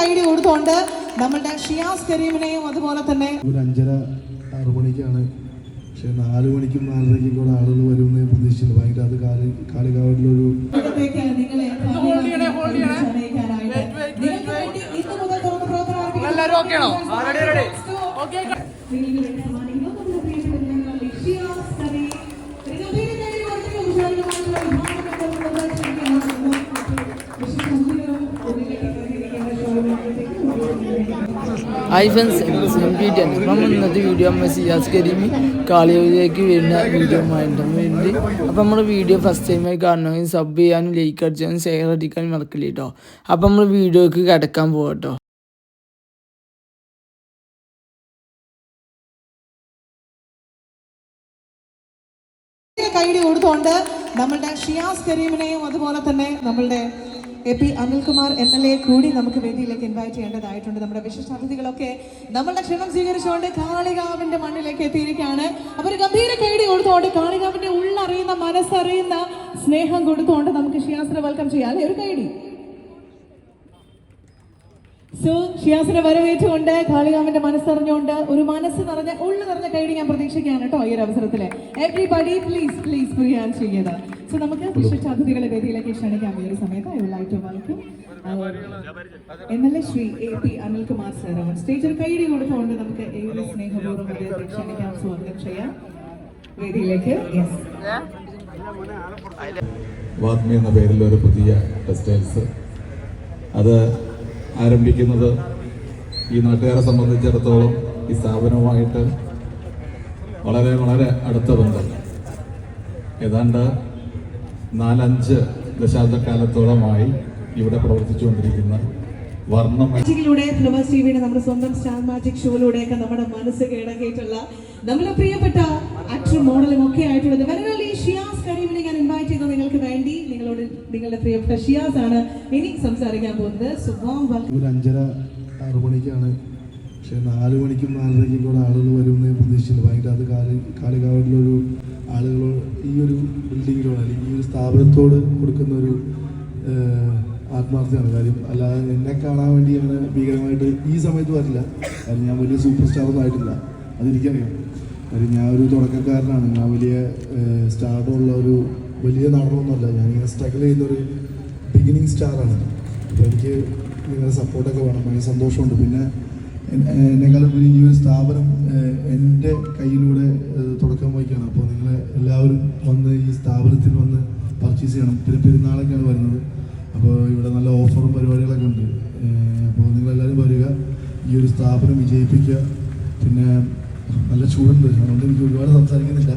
കൈഡി കൊടുത്തുകൊണ്ട് നമ്മളുടെ ഷിയാസ് കരീമിനെയും അതുപോലെ തന്നെ ഒരു അഞ്ചര ആറ് മണിക്കാണ്. പക്ഷെ നാല് മണിക്കും നാലരയ്ക്കും കൂടെ ആളുകൾ വരുമെന്ന് പ്രതീക്ഷിച്ചില്ല. ഭയങ്കര അത് കാലി കാളികാവിലൊരു ക്ഷണിക്കാനായിട്ട് നിങ്ങൾക്ക് ഫ്രണ്ട്സ് എം പി ടി അപ്പം ഇന്നത്തെ വീഡിയോ നമ്മൾ സിയാസ് കരീമി കാളിയിലേക്ക് വരുന്ന വീഡിയോ ആയിട്ട് വേണ്ടി അപ്പം നമ്മുടെ വീഡിയോ ഫസ്റ്റ് ടൈമായി കാണണമെങ്കിൽ സബ് ചെയ്യാനും ലൈക്ക് അടിച്ചാലും ഷെയർ അടിക്കാനും മറക്കില്ല കേട്ടോ അപ്പം നമ്മൾ വീഡിയോക്ക് കിടക്കാൻ പോകട്ടോ കൈഡി കൊടുത്തുകൊണ്ട് നമ്മളുടെ ഷിയാസ് കരീമിനെയും അതുപോലെ തന്നെ നമ്മളുടെ A P Anilkumar M L A കൂടി നമുക്ക് വേദിയിലേക്ക് ഇൻവൈറ്റ് ചെയ്യേണ്ടതായിട്ടുണ്ട് നമ്മുടെ വിശിഷ്ട അതിഥികളൊക്കെ നമ്മളുടെ ക്ഷണം സ്വീകരിച്ചുകൊണ്ട് കാളികാവിന്റെ മണ്ണിലേക്ക് എത്തിയിരിക്കുകയാണ് അവർ ഗംഭീര കേടി കൊടുത്തുകൊണ്ട് കാളികാവിന്റെ ഉള്ളറിയുന്ന മനസ്സറിയുന്ന സ്നേഹം കൊടുത്തുകൊണ്ട് നമുക്ക് ഷിയാസിനെ വെൽക്കം ചെയ്യാം അല്ലെ ഒരു കൈഡി സോ ഷിയാസിനെ വരവേറ്റുകൊണ്ട് കാളികാവിന്റെ മനസ്സറിഞ്ഞുകൊണ്ട് ഒരു മനസ്സ് നിറഞ്ഞ ഉള്ളു നിറഞ്ഞ കൈഡി ഞാൻ പ്രതീക്ഷിക്കുകയാണ് കേട്ടോ ഈ ഒരു അവസരത്തിൽ എവ്രിബഡി പ്ലീസ് പ്ലീസ് പ്രിയാൻ ചെയ്യത് സോ നമുക്ക് വിശിഷ്ട അതിഥികളെ വേദിയിലേക്ക് ക്ഷണിക്കാം. ഈ ഒരു സമയത്ത് I would like to welcome M L A Shri A P Anilkumar sir അവർ സ്റ്റേജിൽ കൈയടി കൊടുത്തുകൊണ്ട് നമുക്ക് ഏറെ സ്നേഹപൂർവം അദ്ദേഹത്തെ ക്ഷണിക്കാം. സ്വാഗതം ചെയ്യാം. വേദിയിലേക്ക്. യെസ് വാഗ്മി എന്ന പേരിൽ ഒരു പുതിയ ടെക്സ്റ്റൈൽസ് അത് ആരംഭിക്കുന്നത് ഈ നാട്ടുകാരെ സംബന്ധിച്ചിടത്തോളം ഈ സ്ഥാപനവുമായിട്ട് വളരെ വളരെ അടുത്ത ബന്ധം. ഏതാണ്ട് നാലഞ്ച് ദശാബ്ദക്കാലത്തോളമായി ഇവിടെ പ്രവർത്തിച്ചുകൊണ്ടിരിക്കുന്ന വർണം മാജിക്കിലൂടെ ഫ്ലവർ ടിവിയുടെ നമ്മുടെ സ്വന്തം സ്റ്റാർ മാജിക് ഷോയിലൂടെയൊക്കെ നമ്മുടെ മനസ്സ് കീഴടക്കിയിട്ടുള്ള നമ്മുടെ പ്രിയപ്പെട്ട ആക്ടർ മോഡലും ഒക്കെ ആയിട്ടുള്ളത്. വരവേളി ഷിയാസ് കരീമിനെ ഞാൻ ഇൻവൈറ്റ് ചെയ്തു നിങ്ങൾക്ക് വേണ്ടി. നിങ്ങളോട് നിങ്ങളുടെ പ്രിയപ്പെട്ട ഷിയാസ് ആണ് ഇനി സംസാരിക്കാൻ പോകുന്നത്. സുബാം അഞ്ചര ആറ് മണിക്കാണ് പക്ഷെ നാല് മണിക്കും നാലരയ്ക്കും കൂടെ ആളുകൾ വരുമെന്ന് പ്രതീക്ഷിച്ചില്ല. ഭയങ്കര അത് കാലി കാളികാവിലൊരു ആളുകളോ ഈ ഒരു ബിൽഡിങ്ങിനോട് അല്ലെങ്കിൽ ഈ ഒരു സ്ഥാപനത്തോട് കൊടുക്കുന്ന ഒരു ആത്മാർത്ഥതയാണ്. കാര്യം അല്ലാതെ എന്നെ കാണാൻ വേണ്ടി അങ്ങനെ ഭീകരമായിട്ട് ഈ സമയത്ത് വരില്ല. കാരണം ഞാൻ വലിയ സൂപ്പർ സ്റ്റാർ ഒന്നും ആയിട്ടില്ല. അതെനിക്കറിയാം കാര്യം ഞാൻ ഒരു തുടക്കക്കാരനാണ്. ഞാൻ വലിയ സ്റ്റാർട്ടുള്ള ഒരു വലിയ നടനൊന്നുമല്ല. ഞാനിങ്ങനെ സ്ട്രഗിൾ ചെയ്യുന്നൊരു ബിഗിനിങ് സ്റ്റാറാണ് അപ്പോൾ എനിക്ക് നിങ്ങളുടെ സപ്പോർട്ടൊക്കെ വേണം. ഭയങ്കര സന്തോഷമുണ്ട്. പിന്നെ എന്നെക്കാളും വലിയ ഈ ഒരു സ്ഥാപനം എന്റെ കയ്യിലൂടെ തുടക്കം വഹിക്കുകയാണ്. അപ്പോൾ നിങ്ങൾ എല്ലാവരും വന്ന് ഈ സ്ഥാപനത്തിൽ വന്ന് പർച്ചേസ് ചെയ്യണം. പിന്നെ പെരുന്നാളൊക്കെയാണ് വരുന്നത്. അപ്പോൾ ഇവിടെ നല്ല ഓഫറും പരിപാടികളൊക്കെ ഉണ്ട്. അപ്പോൾ നിങ്ങളെല്ലാവരും വരിക. ഈ ഒരു സ്ഥാപനം വിജയിപ്പിക്കുക. പിന്നെ നല്ല ചൂടുണ്ട്. അതുകൊണ്ട് എനിക്ക് ഒരുപാട് സംസാരിക്കുന്നില്ല.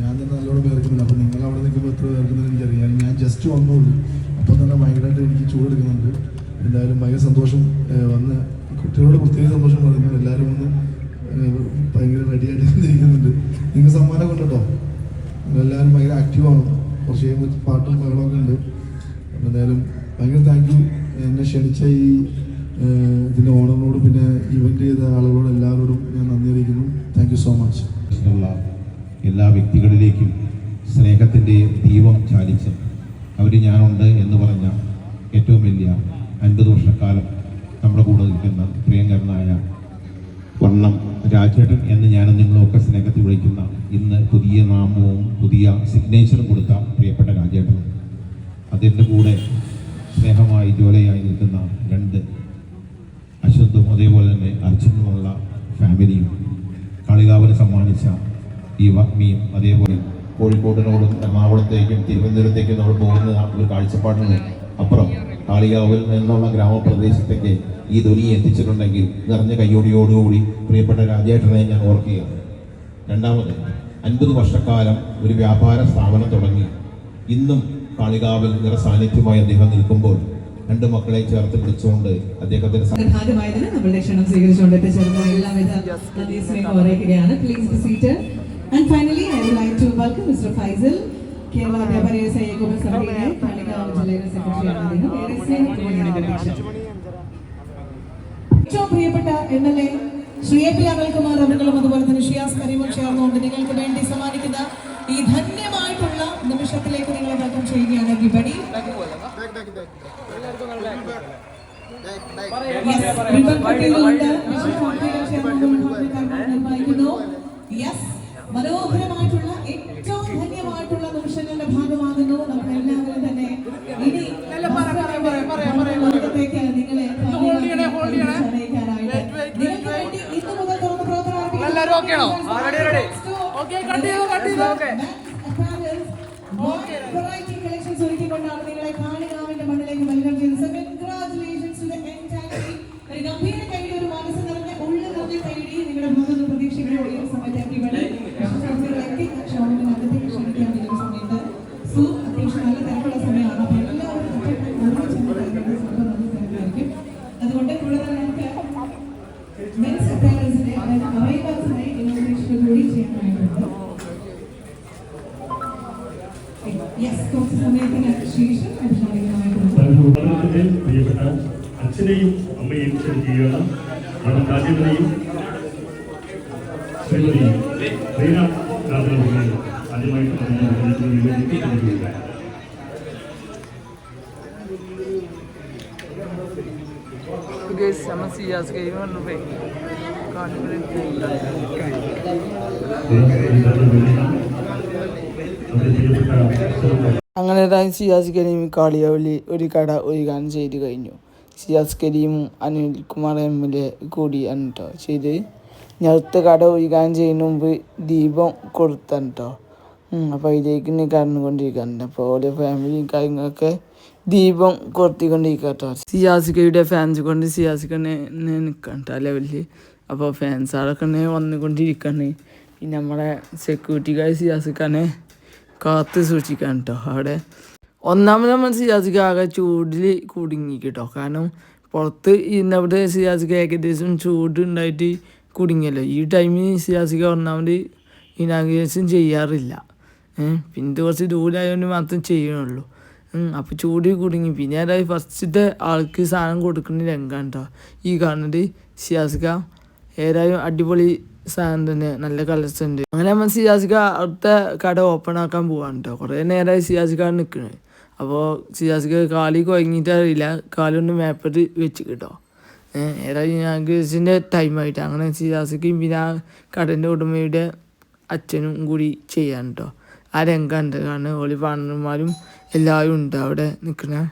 ഞാൻ തന്നെ നല്ലോണം പേർക്കുന്നില്ല അപ്പോൾ നിങ്ങൾ അവിടെ നിൽക്കുമ്പോൾ എത്ര പേർക്കുന്നതെന്ന് എനിക്കറിയാം. ഞാൻ ജസ്റ്റ് വന്നോളൂ അപ്പോൾ തന്നെ ഭയങ്കരമായിട്ട് എനിക്ക് ചൂടെടുക്കുന്നുണ്ട്. എന്തായാലും ഭയങ്കര സന്തോഷം വന്ന് കുട്ടികളോട് പ്രത്യേക സന്തോഷം പറഞ്ഞു എല്ലാവരും ഒന്ന് ഭയങ്കര റെഡിയായിട്ട് ഇരിക്കുന്നുണ്ട്. നിങ്ങൾ സമ്മാനം കൊണ്ടോ എല്ലാവരും ഭയങ്കര ആക്റ്റീവാണ് കുറച്ച് കഴിയുമ്പോൾ പാട്ടും ബഹളമൊക്കെ ഉണ്ട്. എന്തായാലും ഭയങ്കര താങ്ക് യു എന്നെ ക്ഷണിച്ച ഈ ഇതിന്റെ ഓണറിനോടും പിന്നെ ഇവന്റ് ചെയ്ത ആളുകളോട് എല്ലാവരോടും ഞാൻ നന്ദി അറിയിക്കുന്നു. താങ്ക് യു സോ മച്ച് എല്ലാ വ്യക്തികളിലേക്കും സ്നേഹത്തിന്റെ ദീപം ചാലിച്ച് അവർ ഞാനുണ്ട് എന്ന് പറഞ്ഞ ഏറ്റവും വലിയ അൻപത് വർഷക്കാലം നമ്മുടെ കൂടെ നിൽക്കുന്ന പ്രിയങ്കരനായ വണ്ണം രാജേട്ടൻ എന്ന് ഞാൻ നിങ്ങളൊക്കെ സ്നേഹത്തിൽ വിളിക്കുന്ന ഇന്ന് പുതിയ നാമവും പുതിയ സിഗ്നേച്ചറും കൊടുത്ത പ്രിയപ്പെട്ട രാജേട്ടൻ. അതിന്റെ കൂടെ സ്നേഹമായി ജോലയായി നിൽക്കുന്ന രണ്ട് അശ്വന്തും അതേപോലെ തന്നെ അർജുനുമുള്ള ഫാമിലിയും കളികാവിന് സമ്മാനിച്ച ഈ വഗ്മിയും അതേപോലെ കോഴിക്കോടിനോടും എറണാകുളത്തേക്കും തിരുവനന്തപുരത്തേക്കും നമ്മൾ പോകുന്ന ഒരു കാഴ്ചപ്പാടിന് അപ്പുറം കാളികാവിൽ നിന്നുള്ള ഗ്രാമപ്രദേശത്തേക്ക് ഈ ധ്വനി എത്തിച്ചിട്ടുണ്ടെങ്കിൽ നിറഞ്ഞ കയ്യോടിയോടുകൂടി പ്രിയപ്പെട്ട രാജേട്ടനെ ഞാൻ ഓർക്കുകയാണ്. രണ്ടാമത് അൻപത് വർഷക്കാലം ഒരു വ്യാപാര സ്ഥാപനം തുടങ്ങി. ഇന്നും കാളികാവിൽ നിറസാന്നിധ്യമായി അദ്ദേഹം നിൽക്കുമ്പോൾ രണ്ട് മക്കളെ ചേർത്ത് പിടിച്ചുകൊണ്ട് അദ്ദേഹത്തിന്റെ ക്ഷണം സ്വീകരിച്ചുകൊണ്ട് എല്ലാവിധ please seat and finally I like to welcome mister Faisal Kerala വ്യാപാരി വ്യവസായ ഏകോപന സമിതിയിലെ കാളികാവ് ജില്ലയിലെ സെക്രട്ടറിയാണ് അദ്ദേഹം. ഏറ്റവും പ്രിയപ്പെട്ട M L A Shri A P Anilkumar അവരുകളും അതുപോലെ തന്നെ ഷിയാസ് കരീമും ചേർന്നുകൊണ്ട് നിങ്ങൾക്ക് വേണ്ടി സമ്മാനിക്കുന്ന ഈ ധന്യമായിട്ടുള്ള നിമിഷത്തിലേക്ക് നിങ്ങളെ വെൽക്കം ചെയ്യുകയാണ് വിപണി. മനോഹരമായിട്ടുള്ള ഏറ്റവും ധന്യമായിട്ടുള്ള നിമിഷങ്ങളുടെ ഭാഗമാകുന്നു. നമ്മൾ എല്ലാവരും തന്നെ ഇനി പറയാം അച്ഛനെയും അമ്മയെയും ക്ഷണിക്കുകയാണ് നമ്മുടെ രാജേന്ദ്രനെയും ശ്രീമതി റീന ആദ്യമായിട്ട് അങ്ങനെ സിയാസ് കരീം കാളിയാവലി ഒരു കട ഒരുക്കാൻ ചെയ്ത് കഴിഞ്ഞു. സിയാസ് കരീമും അനിൽകുമാർ എം എൽ എ കൂടിയാണ് കേട്ടോ ഞാൻ അടുത്ത കട ഒഴുകാൻ ചെയ്യുന്ന മുമ്പ് ദീപം കൊടുത്താണ് കേട്ടോ അപ്പോൾ അതിലേക്ക് കടന്നുകൊണ്ടിരിക്കുന്നുണ്ട് അപ്പോൾ ഓരോ ഫാമിലിയും കാര്യങ്ങളൊക്കെ ദീപം കൊടുത്തിക്കൊണ്ടിരിക്കുക കേട്ടോ സിയാസിക്കയുടെ ഫാൻസ് കൊണ്ട് സിയാസിക്കനെ നിൽക്കാം കേട്ടോ ലെവലിൽ അപ്പോൾ ഫാൻസുകളൊക്കെ വന്നുകൊണ്ടിരിക്കുകയാണ് പിന്നെ നമ്മളെ സെക്യൂരിറ്റിക്കാർ സിയാസിക്കാനെ കാത്ത് സൂക്ഷിക്കാൻ കേട്ടോ അവിടെ ഒന്നാമത് നമ്മൾ സിയാസിക്ക് ആകെ ചൂടിൽ കുടുങ്ങി കേട്ടോ കാരണം പുറത്ത് ഇന്നവിടെ സിയാസിക്ക് ഏകദേശം ചൂട് ഉണ്ടായിട്ട് കുടുങ്ങിയല്ലോ. ഈ ടൈമിൽ സിയാസിക്ക് ഒന്നാമത് ഇനാഗ്രേഷൻ ചെയ്യാറില്ല. പിന്നെ കുറച്ച് ദൂരമായതുകൊണ്ട് മാത്രം ചെയ്യണുള്ളൂ അപ്പോൾ ചൂടി കുടുങ്ങി. പിന്നെ അതായത് ഫസ്റ്റത്തെ ആൾക്ക് സാധനം കൊടുക്കുന്ന രംഗമാണ് കേട്ടോ ഈ കാണുന്നത് സിയാസിക്ക ഏതായാലും അടിപൊളി സാധനം തന്നെ നല്ല കളേഴ്സ് ഉണ്ട്. അങ്ങനെ നമ്മൾ സിയാസിക്ക അടുത്ത കട ഓപ്പൺ ആക്കാൻ പോവാണ് കേട്ടോ കുറേ നേരമായി സിയാസിക്കാണ് നിൽക്കുന്നത് അപ്പോൾ സിയാസിക്ക് കാലി കുഴങ്ങിയിട്ട് അറിയില്ല കാലൊന്ന് മേപ്പർ വെച്ച് കേട്ടോ ഏതായാലും ഇനാഗ്രേഷന്റെ ടൈമായിട്ട് അങ്ങനെ സിയാസിക്കയും പിന്നെ ആ കടന്റെ ഉടമയുടെ അച്ഛനും കൂടി ചെയ്യാൻ കേട്ടോ ആ രംഗമുണ്ട് കാരണം ഓളി പാണന്മാരും എല്ലാവരും ഉണ്ട് അവിടെ നിൽക്കണേ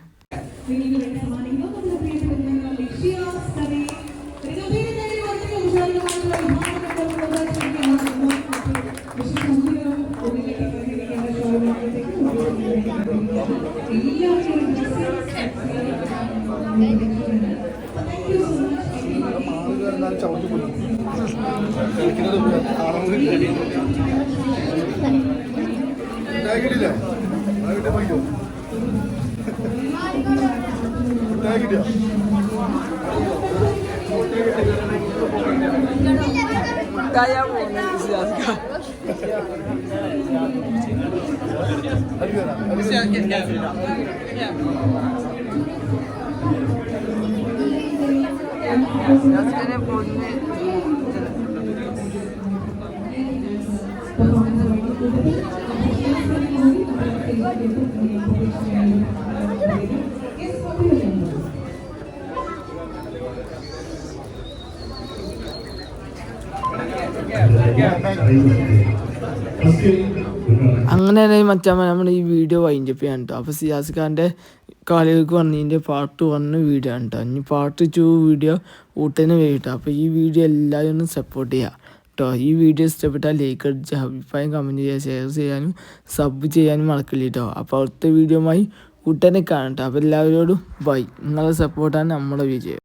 ഉണ്ടാക്കിയിട്ടില്ല അതിന്റെ പോയിക്കോ. ഉണ്ടാക്കിയിട്ടില്ല ഫസ്റ്റ് അങ്ങനെ മറ്റാ നമ്മൾ ഈ വീഡിയോ വൈൻഡപ്പ് ചെയ്യാൻ കേട്ടോ അപ്പോൾ സിയാസ് ഖാന്റെ കാലുകൾക്ക് വന്നതിന്റെ പാർട്ട് വന്ന് വീഡിയോ ആണ് കേട്ടോ ഇനി പാർട്ട് ടു വീഡിയോ ഊട്ടന് വേണ്ടിട്ടോ അപ്പോൾ ഈ വീഡിയോ എല്ലാവരും സപ്പോർട്ട് ചെയ്യുക കേട്ടോ. ഈ വീഡിയോ ഇഷ്ടപ്പെട്ടാൽ ലൈക്ക് അടിച്ച് അഭിപ്രായം കമന്റ് ചെയ്യുക ഷെയർ ചെയ്യാനും സബ് ചെയ്യാനും മറക്കില്ല കേട്ടോ അപ്പോൾ അടുത്ത വീഡിയോയുമായി ഊട്ടനെ കാണട്ടോ അപ്പോൾ എല്ലാവരോടും ബൈ നിങ്ങളുടെ സപ്പോർട്ടാണ് നമ്മുടെ വിജയം.